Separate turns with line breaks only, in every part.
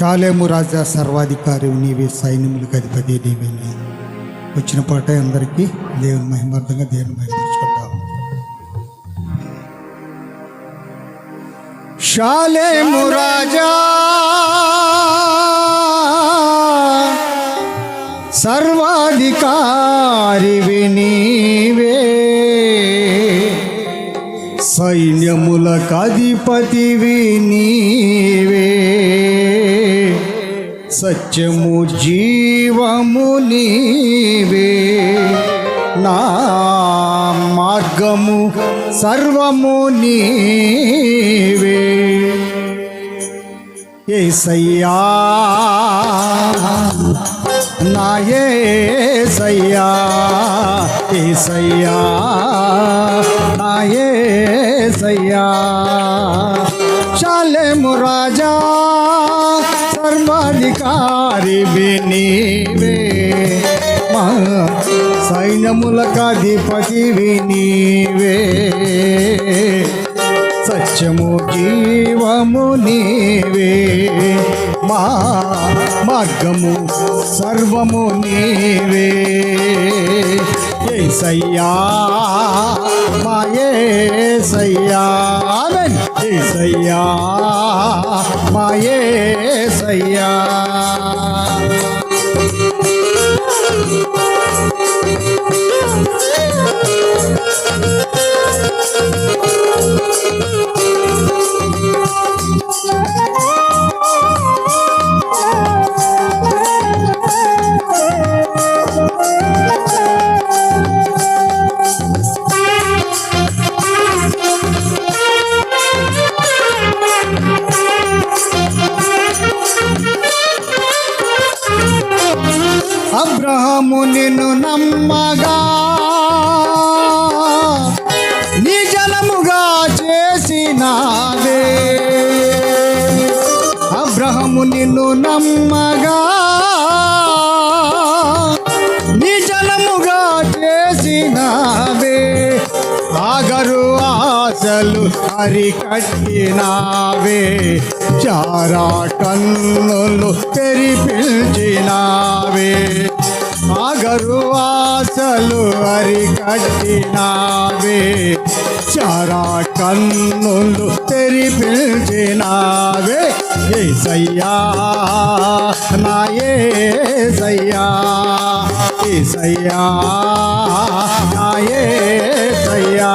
షాలేము రాజా సర్వాధికారి నీవే సైన్యములకు అధిపతి నీవేనే వచ్చిన పాట అందరికీ దేవుని మహిమార్థంగా దేవుని మహిమర్చుకుంటాం షాలేము రాజా సర్వాధికారి నీవే. సైన్యములకు అధిపతివి నీవే. సత్యము జీవము నీవే. నా మార్గము సర్వము నీవే. ఏసయ్యా నా ఏసయ్యా ఏసయ్యా నా ఏసయ్యా. సర్వాధికారి నీవే మా సైన్యములకు నీవే సత్యము జీవము నీవే. మా మార్గము సర్వము నీవే. ఏసయ్యా మా ఏసయ్యా. ఆమేన్. ఏసయ్యా మా ఏసయ్యా అబ్రహము నిన్ను నమ్మగా నీ జనముగా చేసినావే. అబ్రహము నిన్ను నమ్మగా నీ జనముగా చేసినావే. ఆగరు ఆశలు అరికట్టినావే. చారా కన్నులు తెరిపించినావే. గరువాసలు ఆశలు అరికట్టినావే చారా కన్నులు తెరిపించినావే సయ్యా నా ఏసయ్యా ఏసయ్యా నా ఏసయ్యా సయ్యా.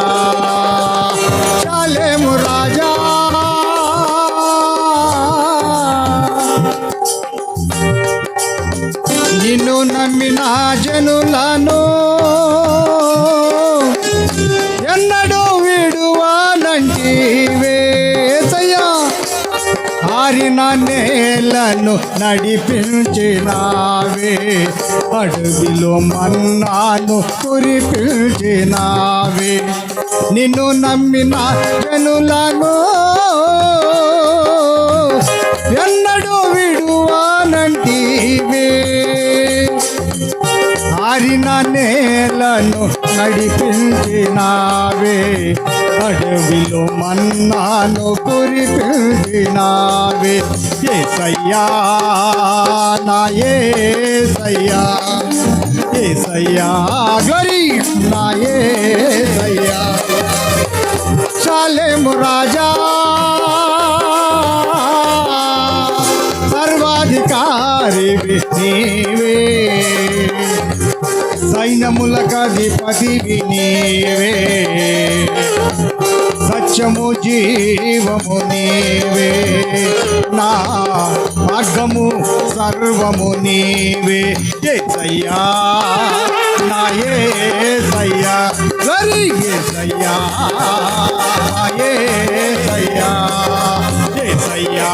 నిన్ను నమ్మిన జనులను ఎన్నడూ విడువానంటివే సయ్యా ఆరిన నేలను నడిపించినావే. అడవిలో మన్నాను కురిపించినావే. నిన్ను నమ్మిన జనులను ఎన్నడూ ఆరిన నేలను నడిపించినావే అడవిలో మన్నాను కురిపించినావే ఏసయ్యా నా ఏసయ్యా ఏసయ్యా గ్లోరీ నా ఏసయ్యా చాలేము రాజా సర్వాధికారి నీవే సైన్యములకు సైన్యములకధిపతివి నీవే సత్యము జీవము నీవే. నా మార్గము సర్వము నీవే. ఏ సయ్యా నా ఏ సయ్యా సరీ ఏ సయ్యా ఏ సయ్యా ఏ సయ్యా.